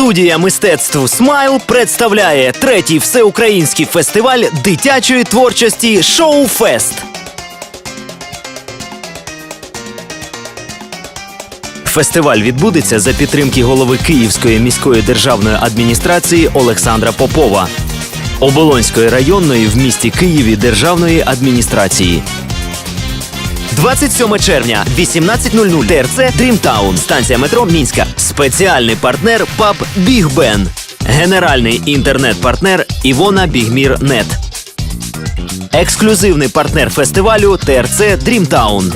Студія мистецтв Смайл представляє третій всеукраїнський фестиваль дитячої творчості Шоу Фест. Фестиваль відбудеться за підтримки голови Київської міської державної адміністрації Олександра Попова, Оболонської районної в місті Києві державної адміністрації. 27 червня, 18.00 ТРЦ Дрімтаун, станція метро Мінська. Спеціальний партнер ПАБ Біг Бен. Генеральний інтернет-партнер Івона Бігмір Нет. Ексклюзивний партнер фестивалю ТРЦ Дрімтаун.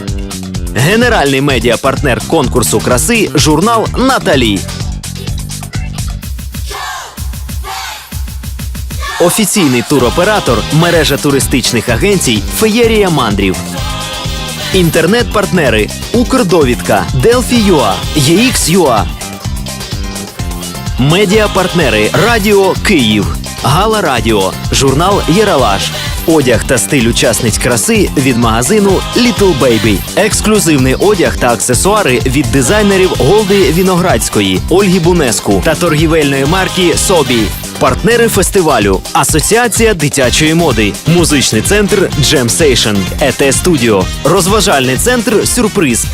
Генеральний медіапартнер конкурсу краси журнал Наталі. Офіційний туроператор мережа туристичних агенцій Феєрія Мандрів. Інтернет-партнери Укрдовідка, Делфі.ЮА, ЄХ.ЮА. Медіа-партнери Радіо Київ, Гала Радіо, журнал Єралаш. Одяг та стиль учасниць краси від магазину Little Baby. Ексклюзивний одяг та аксесуари від дизайнерів Голди Віноградської, Ольги Бунеску та торгівельної марки Собі. Партнери фестивалю Асоціація дитячої моди, музичний центр Jam Station, ЕТ Студіо, розважальний центр Сюрприз,